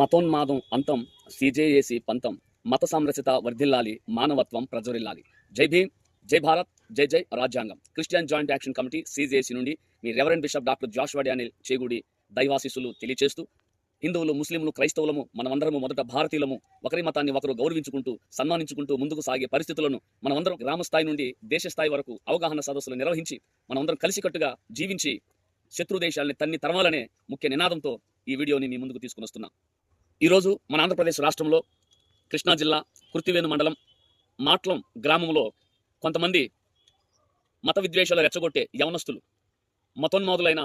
మతోన్మాదం అంతం సిజేఏసి పంతం మత సామరస్యత వర్ధిల్లాలి మానవత్వం ప్రజ్వరిల్లాలి. జై భీమ్ జై భారత్ జై జై రాజ్యాంగం. Christian joint action committee CJC నుండి మీ reverend bishop doctor Joshua Daniel Chegudi దైవాశీస్సులు తెలియచేస్తూ హిందువులు ముస్లింలు క్రైస్తవులము మనమందరము మొదట భారతీయులము ఒకరి మతాన్ని ఒకరు గౌరవించుకుంటూ సన్మానించుకుంటూ ముందుకు సాగే పరిస్థితులను మనమందరం గ్రామ స్థాయి నుండి దేశ స్థాయి వరకు అవగాహన సదస్సులు నిర్వహించి మనమందరం కలిసికట్టుగా జీవించి శత్రు దేశాలని తన్ని తరమాలనే ముఖ్య నినాదంతో ఈ వీడియోని మీ ముందుకు తీసుకుని వస్తున్నా. ఈరోజు మన ఆంధ్రప్రదేశ్ రాష్ట్రంలో కృష్ణా జిల్లా కుర్తివేను మండలం మాట్లం గ్రామంలో కొంతమంది మత విద్వేషాలు రెచ్చగొట్టే యవనస్తులు మతోన్మాదులైన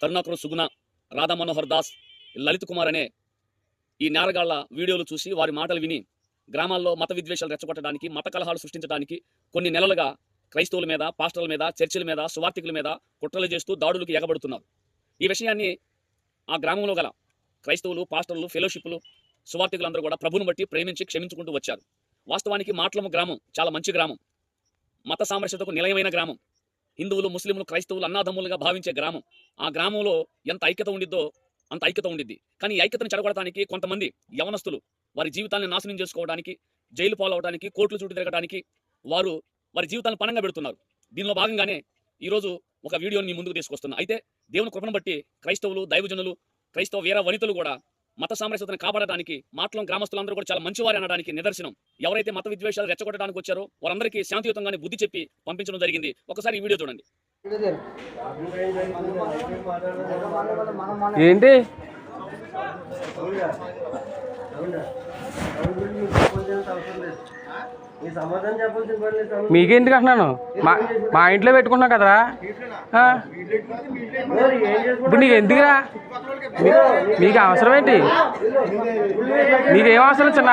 కరుణాకరు సుగుణ రాధా మనోహర్ దాస్ లలిత్ కుమార్ అనే ఈ నేరగాళ్ళ వీడియోలు చూసి వారి మాటలు విని గ్రామాల్లో మత విద్వేషాలు రెచ్చగొట్టడానికి మత కలహాలు సృష్టించడానికి కొన్ని నెలలుగా క్రైస్తవుల మీద పాస్టర్ల మీద చర్చిల మీద సువార్థికుల మీద కుట్రలు చేస్తూ దాడులకు ఎగబడుతున్నారు. ఈ విషయాన్ని ఆ గ్రామంలో గల క్రైస్తవులు పాస్టర్లు ఫెలోషిప్లు సువార్థికులందరూ కూడా ప్రభుని బట్టి ప్రేమించి క్షమించుకుంటూ వచ్చారు. వాస్తవానికి మాట్లము గ్రామం చాలా మంచి గ్రామం. మత సామరస్యతకు నిలయమైన గ్రామం. హిందువులు ముస్లింలు క్రైస్తవులు అన్నాదమ్ములుగా భావించే గ్రామం. ఆ గ్రామంలో ఎంత ఐక్యత ఉండిద్దో అంత ఐక్యత ఉండిద్ది. కానీ ఐక్యతను చెడగొడటానికి కొంతమంది యవనస్తులు వారి జీవితాన్ని నాశనం చేసుకోవడానికి జైలు పాలవడానికి కోర్టులు చుట్టూ తిరగడానికి వారు వారి జీవితాన్ని పణంగా పెడుతున్నారు. దీనిలో భాగంగానే ఈరోజు ఒక వీడియోని మీ ముందుకు తీసుకొస్తున్నా. అయితే దేవుని కృపను బట్టి క్రైస్తవులు దైవజనులు క్రైస్తవ వీర వనితలు కూడా మత సామరస్యతను కాపాడడానికి మాటలం గ్రామస్తులందరూ కూడా చాలా మంచివారు అనడానికి నిదర్శనం. ఎవరైతే మత విద్వేషాలు రెచ్చగొట్టడానికి వచ్చారో వారందరికీ శాంతియుతంగానే బుద్ధి చెప్పి పంపించడం జరిగింది. ఒకసారి ఈ వీడియో చూడండి. ఏంటి? పని లేదు. మీకేంటికి అంటున్నాను? మా మా ఇంట్లో పెట్టుకుంటున్నాం కదరా? ఇప్పుడు నీకు ఎందుకురా? మీకు అవసరం ఏంటి? నీకేం అవసరం చిన్న?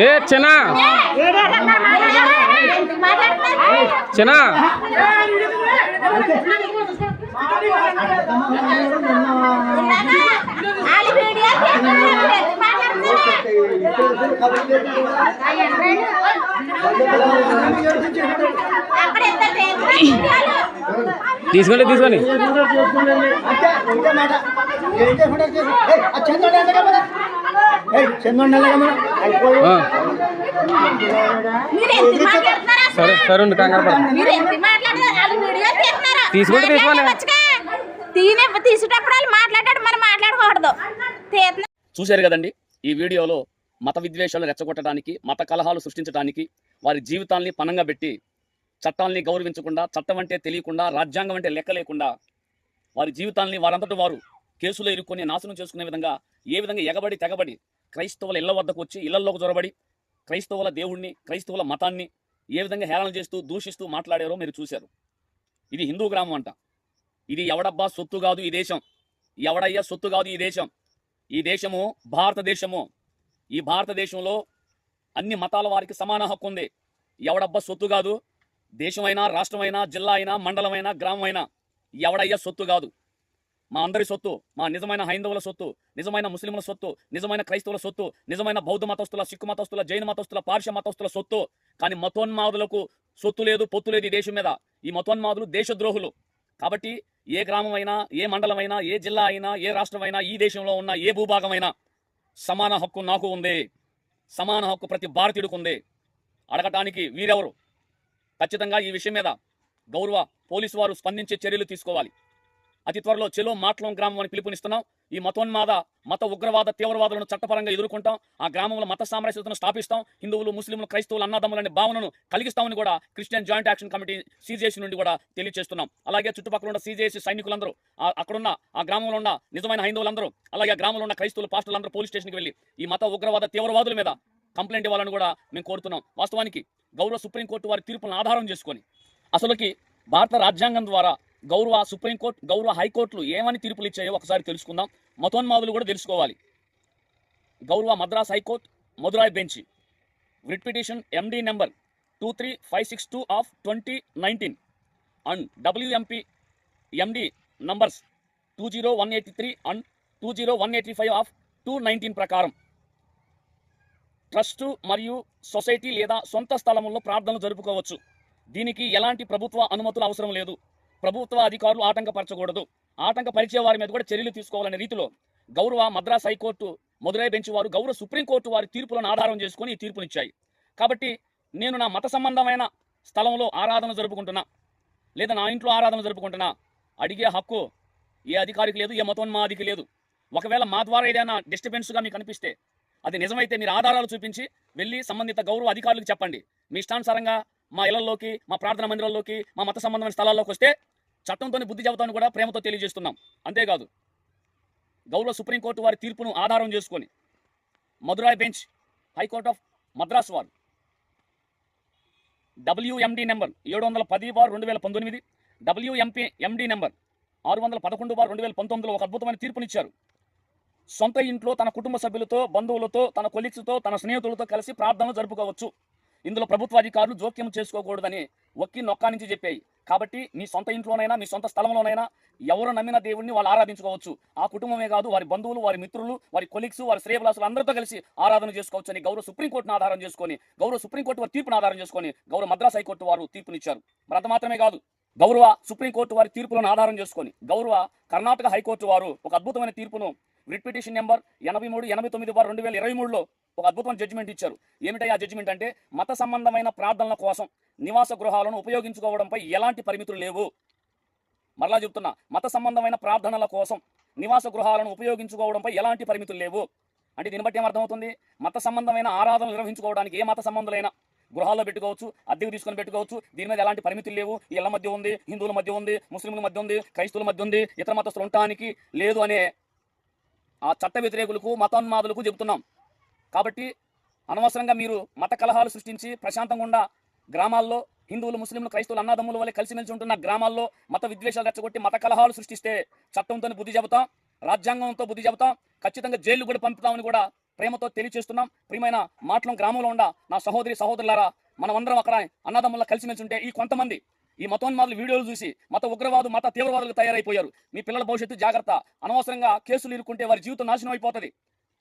ఏ చిన్న. చిన్న. తీసుకోండి తీసుకోండి సరే సరే ఉండు కంగారు తీసుకుంటే వాళ్ళు మాట్లాడాడు మాట్లాడకూడదు. చూశారు కదండి ఈ వీడియోలో మత విద్వేషాలు రెచ్చగొట్టడానికి మత కలహాలు సృష్టించడానికి వారి జీవితాల్ని పనంగా పెట్టి చట్టాల్ని గౌరవించకుండా చట్టం అంటే తెలియకుండా రాజ్యాంగం అంటే లెక్క లేకుండా వారి జీవితాల్ని వారంతటి వారు కేసులో ఇరుక్కొని నాశనం చేసుకునే విధంగా ఏ విధంగా ఎగబడి తెగబడి క్రైస్తవుల ఇళ్ళ వద్దకు వచ్చి ఇళ్ళలోకి జొరబడి క్రైస్తవుల దేవుణ్ణి క్రైస్తవుల మతాన్ని ఏ విధంగా హేళన చేస్తూ దూషిస్తూ మాట్లాడారో మీరు చూశారు. ఇది హిందూ గ్రామం అంట. ఇది ఎవడబ్బా సొత్తు కాదు ఈ దేశం. ఎవడయ్యా సొత్తు కాదు ఈ దేశం. ఈ దేశము భారతదేశము. ఈ భారతదేశంలో అన్ని మతాల వారికి సమాన హక్కు ఉంది. ఎవడబ్బా సొత్తు కాదు దేశమైనా రాష్ట్రమైనా జిల్లా అయినా మండలమైనా గ్రామమైనా ఎవడయ్యా సొత్తు కాదు. మా అందరి సొత్తు మా నిజమైన హైందవుల సొత్తు నిజమైన ముస్లింల సొత్తు నిజమైన క్రైస్తవుల సొత్తు నిజమైన బౌద్ధ మతస్థుల సిక్కు మతస్థుల జైన మతస్థుల పార్శ్వ మతస్థుల సొత్తు. కానీ మతోన్మాదులకు సొత్తు లేదు పొత్తు లేదు ఈ దేశం మీద. ఈ మతోన్మాదులు దేశద్రోహులు. కాబట్టి ఏ గ్రామమైనా ఏ మండలమైనా ఏ జిల్లా అయినా ఏ రాష్ట్రమైనా ఈ దేశంలో ఉన్న ఏ భూభాగమైనా సమాన హక్కు నాకు ఉంది. సమాన హక్కు ప్రతి భారతీయుడికి ఉంది. అడగటానికి వీరెవరు? ఖచ్చితంగా ఈ విషయం మీద గౌరవ పోలీసు వారు స్పందించే చర్యలు తీసుకోవాలి. అతి త్వరలో చెలో మాట్లం గ్రామం అని పిలుపునిస్తున్నాం. ఈ మతోన్మాద మత ఉగ్రవాద తీవ్రవాదులను చట్టపరంగా ఎదుర్కొంటాం. ఆ గ్రామంలో మత సామరస్యతను స్థాపిస్తాం. హిందువులు ముస్లింలు క్రైస్తవులు అన్నదమ్ములనే భావనను కలిగిస్తామని కూడా Christian joint action committee CJC నుండి కూడా తెలియజేస్తున్నాం అలాగే చుట్టుపక్కల ఉన్న సీజేసీ సైనికులందరూ అక్కడున్న ఆ గ్రామంలో ఉన్న నిజమైన హైందవులందరూ అలాగే ఆ గ్రామంలో ఉన్న క్రైస్తవులు పాస్టర్లందరూ పోలీస్ స్టేషన్కి వెళ్ళి ఈ మత ఉగ్రవాద తీవ్రవాదుల మీద కంప్లైంట్ ఇవ్వాలని కూడా మేము కోరుతున్నాం. వాస్తవానికి గౌరవ సుప్రీంకోర్టు వారి తీర్పులను ఆధారం చేసుకొని అసలుకి భారత రాజ్యాంగం ద్వారా గౌరవ సుప్రీంకోర్టు గౌరవ హైకోర్టులు ఏమని తీర్పులు ఇచ్చాయో ఒకసారి తెలుసుకుందాం. మతోన్మాదులు కూడా తెలుసుకోవాలి. గౌరవ Madras high court Madurai bench. Writ petition MD number two three five six two of twenty nineteen and WMP MD numbers two zero one eighty three and two zero one eighty five of two nineteen ప్రకారం. Trust మరియు society లేదా సొంత స్థలంలో ప్రార్థనలు జరుపుకోవచ్చు. దీనికి ఎలాంటి ప్రభుత్వ అనుమతులు అవసరం లేదు. ప్రభుత్వ అధికారులు ఆటంకపరచకూడదు. ఆటంకపరిచే వారి మీద కూడా చర్యలు తీసుకోవాలనే రీతిలో గౌరవ మద్రాస్ హైకోర్టు మదురై బెంచ్ వారు గౌరవ సుప్రీంకోర్టు వారి తీర్పులను ఆధారం చేసుకొని ఈ తీర్పునిచ్చాయి. కాబట్టి నేను నా మత సంబంధమైన స్థలంలో ఆరాధన జరుపుకుంటున్నా లేదా నా ఇంట్లో ఆరాధన జరుపుకుంటున్నా. అడిగే హక్కు ఏ అధికారికి లేదు ఏ మతోన్మాదికి లేదు. ఒకవేళ మా ద్వారా ఏదైనా డిస్టర్బెన్స్గా మీకు అనిపిస్తే అది నిజమైతే మీరు ఆధారాలు చూపించి వెళ్ళి సంబంధిత గౌరవ అధికారులకు చెప్పండి. మీ ఇష్టానుసారంగా మా ఇళ్ళలోకి మా ప్రార్థన మందిరాల్లోకి మా మత సంబంధమైన స్థలాల్లోకి వస్తే చట్టంతోని బుద్ధి చెబుతాను కూడా ప్రేమతో తెలియజేస్తున్నాం. అంతేకాదు గౌరవ సుప్రీంకోర్టు వారి తీర్పును ఆధారం చేసుకొని Madurai bench high court of Madras వారు డబ్ల్యూఎండి నెంబర్ ఏడు వందల పది బార్ రెండు వేల పంతొమ్మిది డబ్ల్యూఎంపీ ఎండి నెంబర్ ఆరు వందల పదకొండు బార్ రెండు వేల పంతొమ్మిదిలో ఒక అద్భుతమైన తీర్పునిచ్చారు. సొంత ఇంట్లో తన కుటుంబ సభ్యులతో బంధువులతో తన కొలీగ్స్తో తన స్నేహితులతో కలిసి ప్రార్థనలు జరుపుకోవచ్చు. ఇందులో ప్రభుత్వ అధికారులు జోక్యం చేసుకోకూడదని ఒక్కి నొక్కా నుంచి చెప్పాయి. కాబట్టి మీ సొంత ఇంట్లోనైనా మీ సొంత స్థలంలోనైనా ఎవరు నమ్మిన దేవుణ్ణి వాళ్ళు ఆరాధించుకోవచ్చు. ఆ కుటుంబమే కాదు వారి బంధువులు వారి మిత్రులు వారి కొలీగ్స్ వారి శ్రేయభిలాసులు అందరితో కలిసి ఆరాధన చేసుకోవచ్చు అని గౌరవ సుప్రీంకోర్టును ఆధారం చేసుకొని గౌరవ సుప్రీంకోర్టు వారి తీర్పును ఆధారం చేసుకొని గౌరవ మద్రాస్ హైకోర్టు వారు తీర్పునిచ్చారు. మరి అంత మాత్రమే కాదు. గౌరవ సుప్రీంకోర్టు వారి తీర్పులను ఆధారం చేసుకొని గౌరవ కర్ణాటక హైకోర్టు వారు ఒక అద్భుతమైన తీర్పును రిట్ పిటిషన్ నెంబర్ ఎనభై మూడు ఎనభై తొమ్మిది వారు రెండు వేల ఇరవై మూడులో ఒక అద్భుతమైన జడ్జిమెంట్ ఇచ్చారు. ఏమిటై ఆ జడ్జిమెంట్ అంటే మత సంబంధమైన ప్రార్థనల కోసం నివాస గృహాలను ఉపయోగించుకోవడంపై ఎలాంటి పరిమితులు లేవు. మరలా చెప్తున్నా మత సంబంధమైన ప్రార్థనల కోసం నివాస గృహాలను ఉపయోగించుకోవడంపై ఎలాంటి పరిమితులు లేవు. అంటే దీన్ని బట్టి ఏమర్థమవుతుంది? మత సంబంధమైన ఆరాధనలు నిర్వహించుకోవడానికి ఏ మత సంబంధులైనా గృహాల్లో పెట్టుకోవచ్చు అద్దెకు తీసుకొని పెట్టుకోవచ్చు. దీని మీద ఎలాంటి పరిమితులు లేవు. ఇళ్ళ మధ్య ఉంది హిందువుల మధ్య ఉంది ముస్లింల మధ్య ఉంది క్రైస్తవుల మధ్య ఉంది. ఇతర మతస్థులు ఉండటానికి లేదు అనే ఆ చట్ట వ్యతిరేకులకు మతోన్మాదులకు చెబుతున్నాం. కాబట్టి అనవసరంగా మీరు మత కలహాలు సృష్టించి ప్రశాంతంగా ఉండ గ్రామాల్లో హిందువులు ముస్లింలు క్రైస్తవులు అన్నదమ్ముల వల్ల కలిసిమెలిసి ఉంటున్న గ్రామాల్లో మత విద్వేషాలు రెచ్చగొట్టి మత కలహాలు సృష్టిస్తే చట్టంతో బుద్ధి చెబుతాం రాజ్యాంగంతో బుద్ధి చెబుతాం ఖచ్చితంగా జైలు కూడా పంపుతామని కూడా ప్రేమతో తెలియచేస్తున్నాం. ప్రియమైన మాటలం గ్రామంలో ఉండ నా సహోదరి సహోదరులారా మనమందరం అక్కడ అన్నదమ్ముల కలిసిమెలిసి ఉంటే ఈ కొంతమంది ఈ మతోన్మాదులు వీడియోలు చూసి మత ఉగ్రవాదు మత తీవ్రవాదులు తయారైపోయారు. మీ పిల్లల భవిష్యత్తు జాగ్రత్త. అనవసరంగా కేసులు ఇరుక్కుంటే వారి జీవితం నాశనం అయిపోతుంది.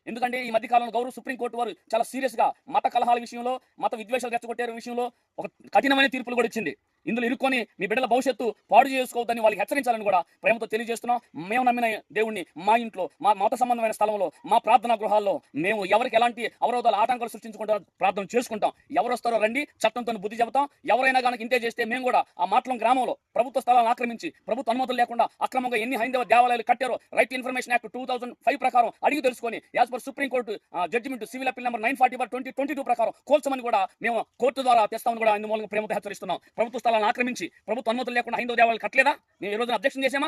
ఎందుకంటే ఈ మధ్యకాలంలో గౌరవ సుప్రీంకోర్టు వారు చాలా సీరియస్గా మత కలహాల విషయంలో మత విద్వేషాలు రెచ్చగొట్టే విషయంలో ఒక కఠినమైన తీర్పులు కూడా ఇచ్చింది. ఇందులో ఇరుక్కొని మీ బిడ్డల భవిష్యత్తు పాడు చేసుకోవద్దని వాళ్ళకి హెచ్చరించాలని కూడా ప్రేమతో తెలియజేస్తున్నాం. మేము నమ్మిన దేవుణ్ణి మా ఇంట్లో మా మత సంబంధమైన స్థలంలో మా ప్రార్థనా గృహాల్లో మేము ఎవరికి ఎలాంటి అవరోధాలు ఆటంకాలు సృష్టించుకుంటా ప్రార్థన చేసుకుంటాం. ఎవరు వస్తారో రండి చట్టంతో బుద్ధి చెబుతాం. ఎవరైనా కనుక ఇంతే చేస్తే మేము కూడా ఆ మాటలం గ్రామంలో ప్రభుత్వ స్థలాలను ఆక్రమించి ప్రభుత్వ అనుమతులు లేకుండా అక్రమంగా ఎన్ని హైందవ దేవాలయాలు కట్టారో right information act two thousand five ప్రకారం అడిగి తెలుసుకొని as per supreme court judgement civil appeal number nine forty twenty twenty two ప్రకారం కోల్చమని కూడా మేము కోర్టు ద్వారా తెస్తామని కూడా అందుమూలంగా ప్రేమతో హెచ్చరిస్తున్నాం. ప్రభుత్వ స్థలాలను ఆక్రమించి ప్రభుత్వ అనుమతులు లేకుండా హైందవ దేవాలయాలు కట్టలేదా? మేము ఈ రోజున అబ్జెక్షన్ చేసామా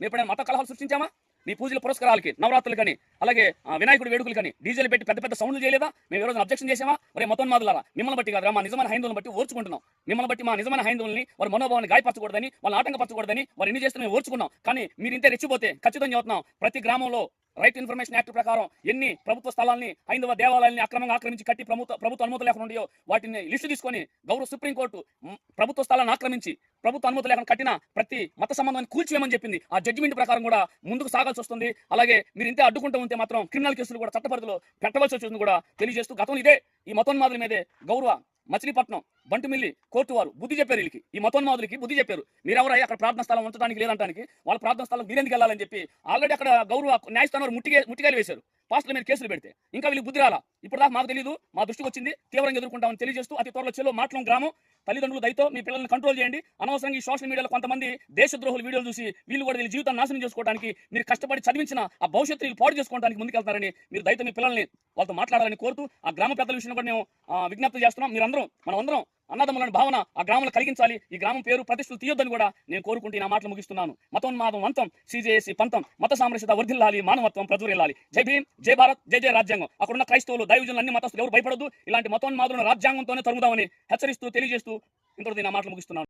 మేము ఎప్పుడైనా మత కలహాలు సృష్టించామా? మీ పూజల పురస్కారాలకి నవరాత్రులు కానీ అలాగే వినాయకుడు వేడుకలు కానీ డీజిల్ పెట్టి పెద్ద పెద్ద సౌండ్లు చేయలేదా? మేము ఈ రోజున అబ్జెక్షన్ చేసామా మరి మతోన్మాదులారా మిమ్మల్ని బట్టి కాదు మా నిజమైన హైందువులను బట్టి ఓర్చుకుంటున్నాం. మిమ్మల్ని బట్టి మా నిజమైన హైందువుల్ని వారి మనోభావాన్ని గాయపరచకూడదని వాళ్ళు ఆటంకపరచకూడదని వారు ఎన్ని చేస్తే మేము ఓర్చుకున్నాం. కానీ మీరు ఇంతే రెచ్చిపోతే ఖచ్చితంగా చెబుతున్నాం. ప్రతి గ్రామంలో రైట్ ఇన్ఫర్మేషన్ యాక్ట్ ప్రకారం ఎన్ని ప్రభుత్వ స్థలాల్ని హైందవ దేవాలయాల్ని అక్రమంగా ఆక్రమించి కట్టి ప్రభుత్వ ప్రభుత్వ అనుమతి లేకుండా ఉన్నాయో వాటిని లిస్టు తీసుకొని గౌరవ సుప్రీంకోర్టు ప్రభుత్వ స్థలాన్ని ఆక్రమించి ప్రభుత్వ అనుమతి లేకుండా కట్టిన ప్రతి మత సంబంధాన్ని కూల్చివేయమని చెప్పింది. ఆ జడ్జిమెంట్ ప్రకారం కూడా ముందుకు సాగాల్సి వస్తుంది. అలాగే మీరు ఇంతే అడ్డుకుంటూ ఉంటే మాత్రం క్రిమినల్ కేసులు కూడా చట్టపరిధిలో పెట్టవలసి వచ్చింది కూడా తెలియజేస్తూ గతం ఇదే ఈ మతోన్మాదుల మీదే గౌరవ మచిలీపట్నం బంటుమిల్లి కోర్టు వారు బుద్ధి చెప్పారు వీళ్ళకి. ఈ మతోన్మాదులకి బుద్ధి చెప్పారు. మీరెవరై అక్కడ ప్రార్థన స్థలం ఉంచడానికి లేదంటానికి వాళ్ళ ప్రార్థన స్థలం మీరెందుకు వెళ్ళాలని చెప్పి ఆల్రెడీ అక్కడ గౌరవ న్యాయస్థానం వారు ముట్టిగే ముట్టిగాలు వేశారు. పాస్టర్ల మీద కేసులు పెడితే. ఇంకా వీళ్ళకి బుద్ధి రాలా? ఇప్పుడు దాకా మాకు తెలియదు మా దృష్టికి వచ్చింది తీవ్రంగా ఎదుర్కొంటామని తెలియజేస్తూ అతి త్వరలో చెల్లో మాటలం గ్రామం. తల్లిదండ్రులు దయతో మీ పిల్లల్ని కంట్రోల్ చేయండి. అనవసరంగా ఈ సోషల్ మీడియాలో కొంతమంది దేశద్రోహులు వీడియోలు చూసి వీళ్ళు కూడా వీళ్ళ జీవితాన్ని నాశనం చేసుకోవడానికి మీరు కష్టపడి చదివించిన ఆ భవిష్యత్తు వీళ్ళు పాడు చేసుకోవడానికి ముందుకెళ్తారని మీరు దయతో మీ పిల్లల్ని వాళ్ళతో మాట్లాడాలని కోరుతూ ఆ గ్రామ పెద్దల విషయంలో కూడా మేము విజ్ఞప్తి చేస్తున్నాం. మీరందరం మనం అందరం అన్నదమ్ములను భావన ఆ గ్రామంలో కలిగించాలి. ఈ గ్రామం పేరు ప్రతిష్టలు తీయొద్దని కూడా నేను కోరుకుంటూ నా మాటలు ముగిస్తున్నాను. మతోన్మాదం అంతం సీజేఏసీ పంతం మత సామరస్యత వర్ధిల్లాలి మానవత్వం ప్రజురిల్లాలి జై భీం జై భారత్ జై జయ రాజ్యాంగం. అక్కడున్న క్రైస్తవులు దైవజనులు అన్ని మతస్థులు ఎవరు భయపడదు ఇలాంటి మతోన్మాదులను రాజ్యాంగంతోనే తరుగుదామని హెచ్చరిస్తూ తెలియజేస్తూ ఇంతటి నా మాటలు ముగిస్తున్నాను.